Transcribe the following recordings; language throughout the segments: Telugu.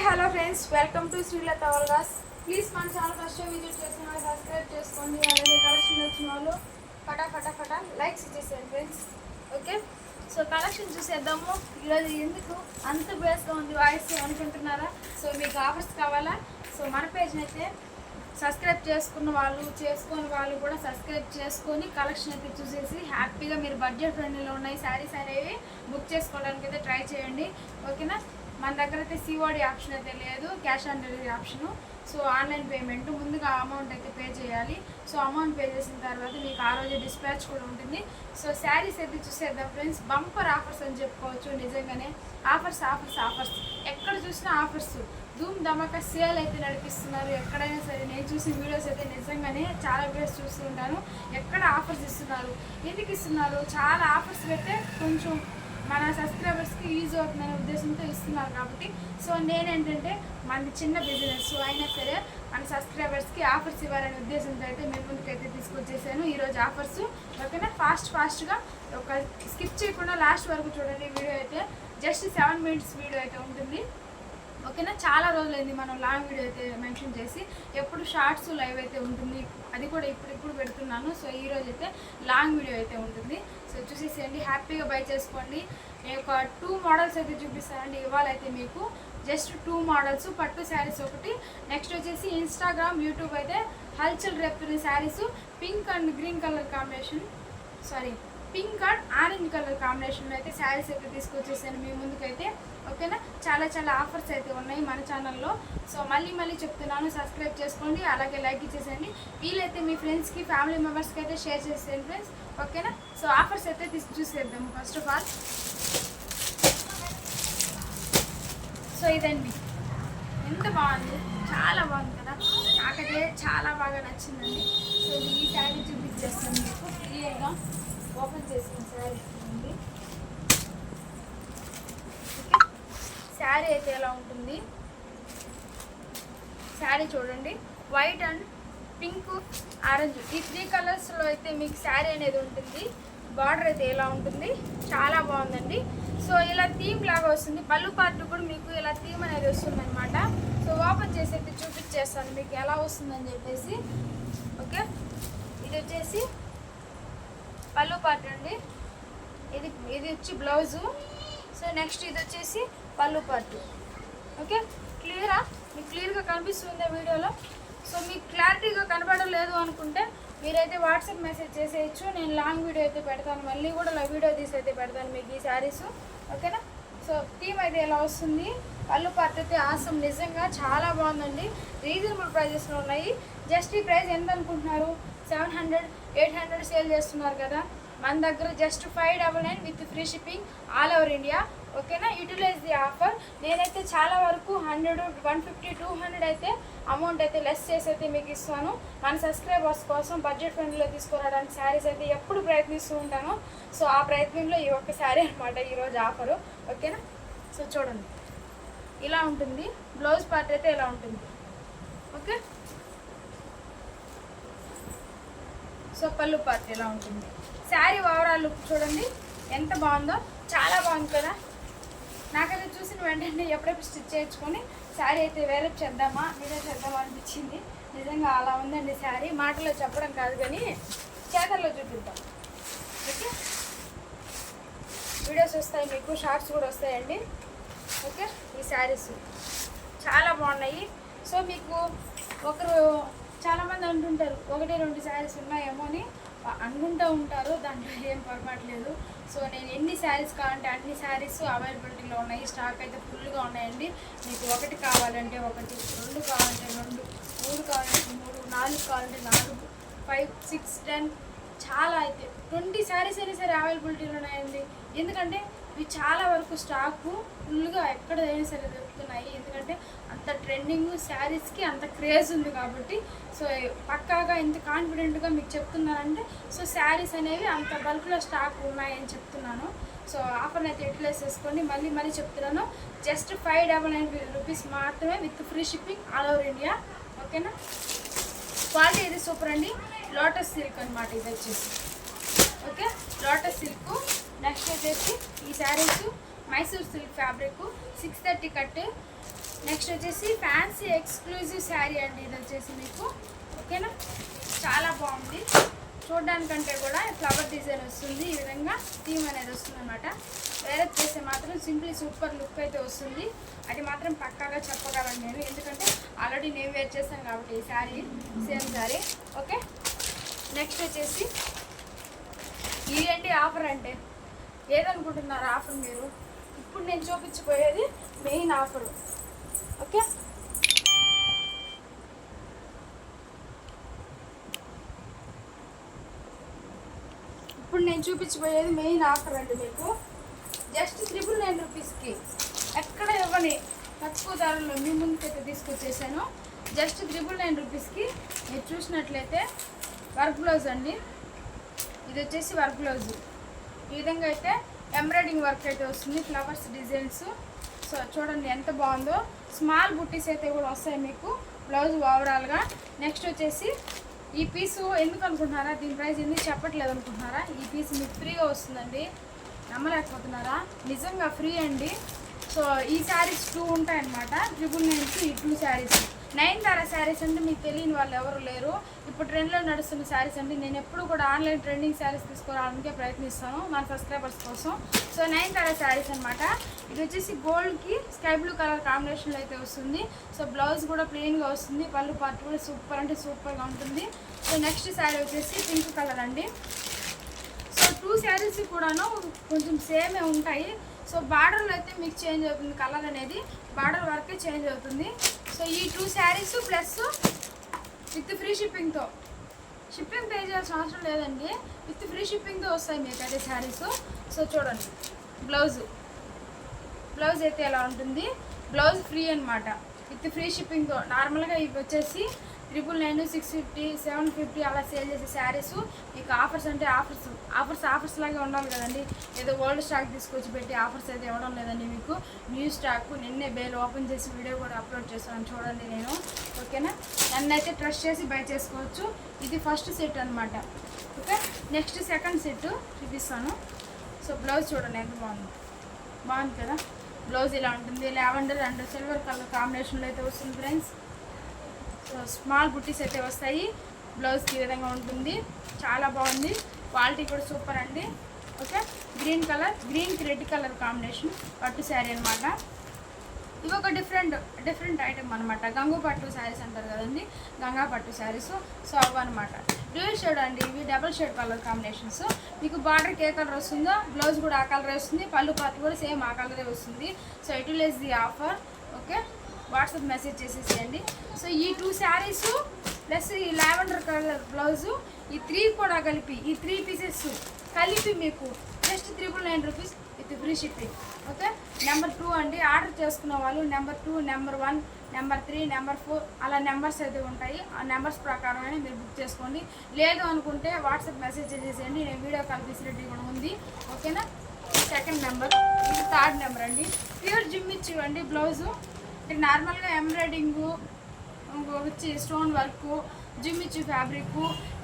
Hi hello friends welcome to Srilatha vlogs please మన ఛానల్ ఫస్ట్ విజిట్ చేసిన వాళ్ళు సబ్స్క్రైబ్ చేసుకోండి. అలాగే కలెక్షన్ వచ్చిన వాళ్ళు ఫటా ఫటా ఫటా లైక్స్ ఇచ్చేసారు ఫ్రెండ్స్ ఓకే సో కలెక్షన్ చూసేద్దాము. ఈరోజు ఎందుకు అంత బేస్గా ఉంది వాయిస్ అనుకుంటున్నారా? సో మీకు ఆఫర్స్ కావాలా? సో మన పేజ్ని అయితే సబ్స్క్రైబ్ చేసుకున్న వాళ్ళు చేసుకున్న వాళ్ళు కూడా సబ్స్క్రైబ్ చేసుకొని కలెక్షన్ అయితే చూసేసి హ్యాపీగా మీరు బడ్జెట్ ఫ్రెండ్లీలో ఉన్నాయి. శారీస్ అనేవి బుక్ చేసుకోవడానికి అయితే ట్రై చేయండి. ఓకేనా మన దగ్గర అయితే సిఓడి ఆప్షన్ అయితే లేదు cash on delivery option so online payment ముందుగా అమౌంట్ అయితే పే చేయాలి. సో అమౌంట్ పే చేసిన తర్వాత మీకు ఆ రోజు డిస్పాచ్ కూడా ఉంటుంది. సో శారీస్ అయితే చూసేద్దాం ఫ్రెండ్స్ బంపర్ ఆఫర్స్ అని చెప్పుకోవచ్చు నిజంగానే. ఆఫర్స్ ఆఫర్స్ ఆఫర్స్ ఎక్కడ చూసినా ఆఫర్స్ ధూమ్ ధమాకా సేల్ అయితే నడిపిస్తున్నారు. ఎక్కడైనా సరే నేను చూసిన వీడియోస్ అయితే నిజంగానే చాలా వీడియోస్ చూస్తుంటాను ఎక్కడ ఆఫర్స్ ఇస్తున్నారు? ఎందుకు ఇస్తున్నారు? చాలా ఆఫర్స్ పెడితే కొంచెం మన సబ్స్క్రైబర్స్కి యూజ్ అవుతుందనే ఉద్దేశంతో ఇస్తున్నారు కాబట్టి సో నేనేంటంటే మనది చిన్న బిజినెస్ సో అయినా సరే మన సబ్స్క్రైబర్స్కి ఆఫర్స్ ఇవ్వాలనే ఉద్దేశంతో అయితే మీ ముందుకైతే తీసుకొచ్చేసాను. ఈరోజు ఆఫర్స్ ఓకేనా? ఫాస్ట్ ఫాస్ట్గా ఒక స్కిప్ చేయకుండా లాస్ట్ వరకు చూడండి. వీడియో అయితే జస్ట్ సెవెన్ మినిట్స్ వీడియో అయితే ఉంటుంది. ఓకేనా? చాలా రోజులైంది మనం లాంగ్ వీడియో అయితే మెన్షన్ చేసి. ఎప్పుడు షార్ట్స్ లైవ్ అయితే ఉంటుంది. అది కూడా ఇప్పుడు ఇప్పుడు పెడుతున్నాను. సో ఈ రోజు అయితే లాంగ్ వీడియో అయితే ఉంటుంది. సో చూసేసేయండి. హ్యాపీగా బై చేసుకోండి. నేను ఒక టూ మోడల్స్ అయితే చూపిస్తానండి. ఇవాళ అయితే మీకు జస్ట్ టూ మోడల్స్ పట్టు శారీస్ ఒకటి. నెక్స్ట్ వచ్చేసి ఇన్స్టాగ్రామ్ యూట్యూబ్ అయితే హల్చల్ రేపుతున్న saris pink and green colour combination sorry pink and orange colour కాంబినేషన్లో అయితే శారీస్ అయితే తీసుకొచ్చేసాను మీ ముందుకైతే ఓకేనా? చాలా చాలా ఆఫర్స్ అయితే ఉన్నాయి మన ఛానల్లో. సో మళ్ళీ మళ్ళీ చెప్తున్నాను సబ్స్క్రైబ్ చేసుకోండి అలాగే లైక్ ఇచ్చేసేయండి. వీలైతే మీ ఫ్రెండ్స్కి ఫ్యామిలీ మెంబర్స్కి అయితే షేర్ చేసేయండి ఫ్రెండ్స్ ఓకేనా? సో ఆఫర్స్ అయితే తీసి చూసేద్దాం ఫస్ట్ ఆఫ్ ఆల్. సో ఇదండి. ఎంత బాగుంది? చాలా బాగుంది కదా? నాకైతే చాలా బాగా నచ్చిందండి. సో ఈ శారీ చూపించేస్తాను మీకు. క్లియర్గా ఓపెన్ చేసిన శారీ ఉంది శారీ అయితే ఎలా ఉంటుంది? శారీ చూడండి. వైట్ అండ్ పింక్ ఆరెంజ్ ఈ త్రీ కలర్స్లో అయితే మీకు శారీ అనేది ఉంటుంది. బార్డర్ అయితే ఎలా ఉంటుంది? చాలా బాగుందండి. సో ఇలా థీమ్ లాగా వస్తుంది. పళ్ళు పార్ట్ కూడా మీకు ఇలా థీమ్ అనేది వస్తుంది అనమాట సో ఓపెన్ చేసి అయితే చూపించేస్తాను మీకు ఎలా వస్తుందని చెప్పేసి. ఓకే ఇది వచ్చేసి పళ్ళు పార్ట్ అండి. ఇది ఇది వచ్చి బ్లౌజు సో నెక్స్ట్ ఇది వచ్చేసి పళ్ళు పార్ట్ ఓకే క్లియరా మీకు క్లియర్గా కనిపిస్తుంది వీడియోలో? సో మీకు క్లారిటీగా కనపడలేదు అనుకుంటే మీరైతే వాట్సాప్ మెసేజ్ చేసేయచ్చు. నేను లాంగ్ వీడియో అయితే పెడతాను. మళ్ళీ కూడా వీడియో తీసి అయితే పెడతాను మీకు ఈ శారీస్ ఓకేనా సో థీమ్ అయితే ఎలా వస్తుంది? పళ్ళు పద్ధతి ఆసం. నిజంగా చాలా బాగుందండి. రీజనబుల్ ప్రైజెస్లో ఉన్నాయి. జస్ట్ ఈ ప్రైస్ ఎంత అనుకుంటున్నారు? Seven hundred eight hundred sale చేస్తున్నారు కదా. మన దగ్గర just five double nine with free shipping all over India. ఓకేనా? Utilize the offer. నేనైతే చాలా వరకు hundred one fifty two hundred అయితే అమౌంట్ అయితే లెస్ చేసి అయితే మీకు ఇస్తాను. మన సబ్స్క్రైబర్స్ కోసం బడ్జెట్ ఫ్రెండ్లో తీసుకురావడానికి శారీస్ అయితే ఎప్పుడు ప్రయత్నిస్తూ ఉంటాను. సో ఆ ప్రయత్నంలో ఈ ఒక్క శారీ అనమాట ఈరోజు ఆఫరు. ఓకేనా? సో చూడండి. ఇలా ఉంటుంది. బ్లౌజ్ పార్ట్ అయితే ఇలా ఉంటుంది. ఓకే సో పళ్ళు పార్ట్ ఇలా ఉంటుంది. శారీ ఓవరాల్ లుక్ చూడండి. ఎంత బాగుందో. చాలా బాగుంది కదా. నాకైతే చూసిన వెంటనే ఎప్పుడెప్పుడు స్టిచ్ చేయించుకొని శారీ అయితే వేరే చేద్దామా మీరే చేద్దామా అనిపించింది. నిజంగా అలా ఉందండి శారీ మాటలో చెప్పడం కాదు కానీ చేతల్లో చూపిద్దాం. ఓకే వీడియోస్ వస్తాయి మీకు షార్ట్స్ కూడా వస్తాయండి. ఓకే? ఈ శారీస్. చాలా బాగున్నాయి. సో మీకు ఒకరు చాలామంది అంటుంటారు ఒకటి రెండు శారీస్ ఉన్నాయేమో అని. అనుకుంటూ ఉంటారు దాంట్లో ఏం పొరపాటు లేదు సో నేను ఎన్ని శారీస్ కావాలంటే అన్ని శారీస్ అవైలబిలిటీలో ఉన్నాయి స్టాక్ అయితే ఫుల్గా ఉన్నాయండి. మీకు ఒకటి కావాలంటే ఒకటి రెండు కావాలంటే రెండు మూడు కావాలంటే మూడు నాలుగు కావాలంటే నాలుగు ఫైవ్ సిక్స్ టెన్ చాలా అయితే. ట్వంటీ శారీస్ అయినా సరే అవైలబిలిటీలో ఉన్నాయండి. ఎందుకంటే ఇవి చాలా వరకు స్టాకు ఫుల్గా ఎక్కడైనా సరే దొరుకుతున్నాయి. ఎందుకంటే అంత ట్రెండింగ్ శారీస్కి అంత క్రేజ్ ఉంది కాబట్టి సో పక్కాగా ఇంత కాన్ఫిడెంట్గా మీకు చెప్తున్నానంటే సో శారీస్ అనేవి అంత బల్క్లో స్టాక్ ఉన్నాయని చెప్తున్నాను. సో ఆఫర్ అయితే యూటిలైజ్ చేసుకోండి మళ్ళీ మళ్ళీ చెప్తున్నాను. Just five double nine rupees మాత్రమే with free shipping all over India ఓకేనా? క్వాలిటీ ఇది సూపర్ అండి. లోటస్ సిల్క్ అనమాట ఇది వచ్చేసి. ఓకే? లోటస్ సిల్క్ నెక్స్ట్ వచ్చేసి ఈ saris Mysore silk fabric six thirty cut next వచ్చేసి ఫ్యాన్సీ ఎక్స్క్లూజివ్ శారీ అండి ఇది వచ్చేసి మీకు. ఓకేనా చాలా బాగుంది. చూడడానికంటే కూడా ఫ్లవర్ డిజైన్ వస్తుంది. ఈ విధంగా థీమ్ అనేది వస్తుంది అనమాట వేరే చేస్తే మాత్రం సింప్లీ సూపర్ లుక్ అయితే వస్తుంది. అది మాత్రం పక్కాగా చెప్పగలను నేను. ఎందుకంటే ఆల్రెడీ నేను వేర్ చేస్తాను కాబట్టి ఈ sari same sari okay next వచ్చేసి ఇదేంటి ఆఫర్ అంటే? ఏదనుకుంటున్నారు ఆఫర్ మీరు? ఇప్పుడు నేను చూపించబోయేది మెయిన్ ఆఫర్. ఓకే? ఇప్పుడు నేను చూపించబోయేది మెయిన్ ఆఫర్ అండి మీకు. జస్ట్ త్రిపుల్ నైన్ రూపీస్కి ఎక్కడ ఇవ్వని తక్కువ ధరలో మీ ముందుకైతే తీసుకొచ్చేసాను. జస్ట్ త్రిపుల్ నైన్ రూపీస్కి మీరు చూసినట్లయితే వర్క్ బ్లౌజ్ అండి. ఇది వచ్చేసి వర్క్ బ్లౌజ్. ఈ విధంగా అయితే ఎంబ్రాయిడింగ్ వర్క్ అయితే వస్తుంది ఫ్లవర్స్ డిజైన్స్. సో చూడండి ఎంత బాగుందో. స్మాల్ బుట్టీస్ అయితే కూడా వస్తాయి మీకు బ్లౌజ్ ఓవరాల్గా. నెక్స్ట్ వచ్చేసి ఈ పీసు ఎందుకు అనుకుంటున్నారా? దీని ప్రైస్ ఎందుకు చెప్పట్లేదు అనుకుంటున్నారా? ఈ పీస్ మీకు ఫ్రీగా వస్తుందండి. నమ్మలేకపోతున్నారా? నిజంగా ఫ్రీ అండి. సో ఈ శారీస్ టూ ఉంటాయన్నమాట. ట్రిపుల్ నైన్కి ఈ టూ శారీస్. నైన్ తారా శారీస్ అంటే మీకు తెలియని వాళ్ళు ఎవరు లేరు. ఇప్పుడు ట్రెండ్లో నడుస్తున్న శారీస్ అంటే నేను ఎప్పుడు కూడా ఆన్లైన్ ట్రెండింగ్ శారీస్ తీసుకురావడానికే ప్రయత్నిస్తాను మన సబ్స్క్రైబర్స్ కోసం. సో నైన్ తారా శారీస్ అనమాట ఇది వచ్చేసి గోల్డ్కి స్కై బ్లూ కలర్ కాంబినేషన్లో అయితే వస్తుంది. సో బ్లౌజ్ కూడా ప్లెయిన్గా వస్తుంది. పళ్ళు పార్ట్ కూడా సూపర్ అంటే సూపర్గా ఉంటుంది. సో నెక్స్ట్ శారీ వచ్చేసి పింక్ కలర్ అండి. సో టూ శారీస్ కూడాను కొంచెం సేమే ఉంటాయి. సో బార్డర్లో అయితే మీకు చేంజ్ అవుతుంది కలర్ అనేది. బార్డర్ వరకే చేంజ్ అవుతుంది. సో ఈ two saris plus with free షిప్పింగ్తో shipping pay చేయాల్సిన అవసరం లేదండి. విత్ ఫ్రీ షిప్పింగ్తో వస్తాయి మీకు అదే శారీస్. సో చూడండి బ్లౌజ్. బ్లౌజ్ అయితే ఎలా ఉంటుంది? బ్లౌజ్ ఫ్రీ అనమాట విత్ ఫ్రీ షిప్పింగ్తో నార్మల్గా ఇవి వచ్చేసి triple nine six fifty seven fifty అలా సేల్ చేసే శారీస్. మీకు ఆఫర్స్ అంటే ఆఫర్స్ ఆఫర్స్ ఆఫర్స్ లాగే ఉండాలి కదండి. ఏదో ఓల్డ్ స్టాక్ తీసుకొచ్చి పెట్టి ఆఫర్స్ అయితే ఇవ్వడం లేదండి మీకు. న్యూ స్టాక్ నిన్నే బేల్ ఓపెన్ చేసి వీడియో కూడా అప్లోడ్ చేస్తాను చూడండి నేను. ఓకేనా నన్ను అయితే ట్రస్ట్ చేసి బై చేసుకోవచ్చు. ఇది ఫస్ట్ సెట్ అనమాట ఓకే నెక్స్ట్ సెకండ్ సెట్ చూపిస్తాను. సో బ్లౌజ్ చూడండి ఎంత బాగుంది. బాగుంది కదా? బ్లౌజ్ ఇలా ఉంటుంది. లావెండర్ అండ్ సిల్వర్ కలర్ కాంబినేషన్లో అయితే వస్తుంది ఫ్రెండ్స్ స్మాల్ బుట్టీస్ అయితే వస్తాయి. బ్లౌజ్కి ఈ విధంగా ఉంటుంది. చాలా బాగుంది. క్వాలిటీ కూడా సూపర్ అండి. ఓకే గ్రీన్ కలర్ గ్రీన్కి రెడ్ కలర్ కాంబినేషన్ పట్టు శారీ అనమాట ఇవి ఒక డిఫరెంట్ డిఫరెంట్ ఐటమ్ అనమాట గంగు పట్టు శారీస్ అంటారు కదండి. గంగా పట్టు శారీస్ సో అవి అనమాట డ్యూల్ షేడ్ అండి ఇవి. డబుల్ షేడ్ కలర్ కాంబినేషన్స్ మీకు బార్డర్కి ఏ కలర్ వస్తుందో బ్లౌజ్ కూడా ఆ కలరే వస్తుంది. పళ్ళు పాత కూడా సేమ్ ఆ కలరే వస్తుంది. So it will the offer okay WhatsApp message చేసేసేయండి. సో ఈ టూ శారీస్ ప్లస్ ఈ లావెండర్ కలర్ బ్లౌజు ఈ త్రీ కూడా కలిపి ఈ త్రీ పీసెస్ కలిపి మీకు just triple nine rupees with free shipping. Okay? Number two అండి. ఆర్డర్ చేసుకున్న వాళ్ళు number two number one number three number four అలా నెంబర్స్ అయితే ఉంటాయి. ఆ నెంబర్స్ ప్రకారమే మీరు బుక్ చేసుకోండి. లేదు అనుకుంటే వాట్సాప్ మెసేజ్ చేసేయండి నేను వీడియో కాల్ ఫెసిలిటీ కూడా ఉంది. ఓకేనా? సెకండ్ నెంబర్ ఇది థర్డ్ నెంబర్ అండి. ప్యూర్ జిమ్ ఇచ్చి అండి బ్లౌజు. నార్మల్గా ఎంబ్రాయిడింగు వచ్చి స్టోన్ వర్క్ జిమ్ ఇచ్చి ఫ్యాబ్రిక్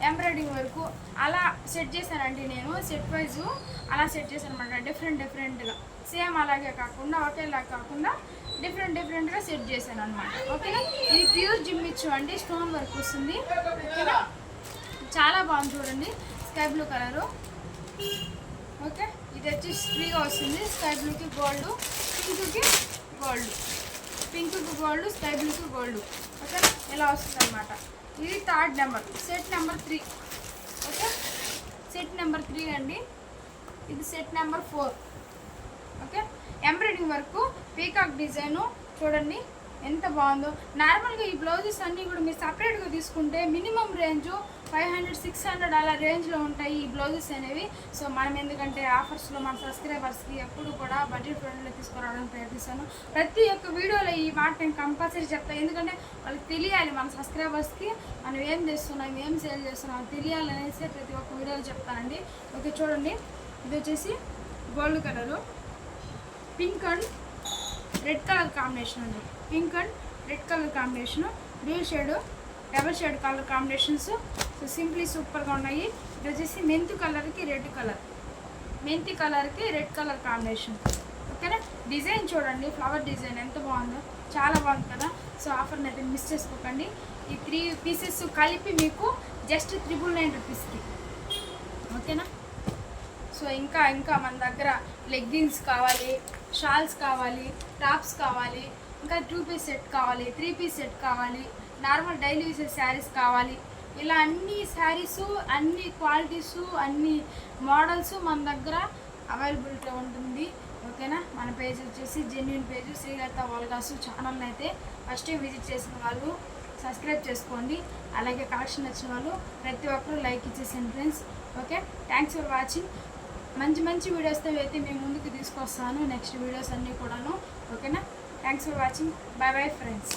ఎంబ్రాయిడింగ్ వర్క్ అలా సెట్ చేశానండి నేను. సెట్ వైజు అలా సెట్ చేశాను అనమాట డిఫరెంట్ డిఫరెంట్గా సేమ్ అలాగే కాకుండా ఒకేలా కాకుండా డిఫరెంట్ డిఫరెంట్గా సెట్ చేశాను అనమాట ఓకేనా? ఇది ప్యూర్ జిమ్ అండి. స్టోన్ వర్క్ వస్తుంది. ఓకేనా? చాలా బాగుంది చూడండి. Sky blue colour okay? ఇది వచ్చి ఫ్రీగా వస్తుంది. స్కై బ్లూకి గోల్డ్ పింక్కి గోల్డ్ పింక్ గోల్డ్ స్కై బ్లూకి గోల్డ్. ఓకే? ఇలా వస్తుంది అనమాట ఇది third number. Set number three. Okay? Set number three అండి. ఇది set number four. Okay? Embroidering వరకు పీకాక్ డిజైను చూడండి. ఎంత బాగుందో. నార్మల్గా ఈ బ్లౌజెస్ అన్నీ కూడా మీరు సపరేట్గా తీసుకుంటే minimum range five hundred six hundred అలా రేంజ్లో ఉంటాయి ఈ బ్లౌజెస్ అనేవి. సో మనం ఎందుకంటే ఆఫర్స్లో మన సబ్స్క్రైబర్స్కి ఎప్పుడు కూడా బడ్జెట్ ఫ్రెండ్లో తీసుకురావడానికి ప్రయత్నిస్తాను. ప్రతి ఒక్క వీడియోలో ఈ మాట నేను కంపల్సరీ చెప్తాను ఎందుకంటే వాళ్ళకి తెలియాలి మన సబ్స్క్రైబర్స్కి మనం ఏం చేస్తున్నాం ఏం సేల్ చేస్తున్నాం తెలియాలి అనేసి ప్రతి ఒక్క వీడియోలో చెప్తానండి. ఓకే చూడండి. ఇది వచ్చేసి gold colour. Pink and red colour combination అండి. Pink and red colour combination blue shade double shade colour combinations. So simply సూపర్గా ఉన్నాయి. ఇది వచ్చేసి మెంతు కలర్కి రెడ్ కలర్. మెంతి కలర్కి రెడ్ కలర్ కాంబినేషన్. ఓకేనా? డిజైన్ చూడండి. ఫ్లవర్ డిజైన్ ఎంత బాగుందో. చాలా బాగుంది కదా? సో ఆఫర్ని అయితే మిస్ చేసుకోకండి. ఈ త్రీ పీసెస్ కలిపి మీకు జస్ట్ త్రిబుల్ నైన్ రూపీస్కి ఓకేనా? సో ఇంకా ఇంకా మన దగ్గర లెగ్గిన్స్ కావాలి షాల్స్ కావాలి టాప్స్ కావాలి. ఇంకా టూ పీస్ సెట్ కావాలి త్రీ పీస్ సెట్ కావాలి నార్మల్ డైలీ యూసెస్ శారీస్ కావాలి. ఇలా అన్ని శారీస్ అన్ని క్వాలిటీస్ అన్ని మోడల్స్ మన దగ్గర అవైలబిలిటీ ఉంటుంది. ఓకేనా? మన పేజ్ వచ్చేసి జెన్యున్ పేజ్ శ్రీలత వాల్గాసు ఛానల్ని అయితే ఫస్ట్ విజిట్ చేసిన వాళ్ళు సబ్స్క్రైబ్ చేసుకోండి. అలాగే కలెక్షన్ వచ్చిన వాళ్ళు ప్రతి ఒక్కరూ లైక్ ఇచ్చేసాను friends okay? Thanks for watching మంచి మంచి వీడియోస్తో అయితే మేము ముందుకు తీసుకొస్తాను. నెక్స్ట్ వీడియోస్ అన్నీ కూడాను. ఓకేనా? Thanks for watching bye bye friends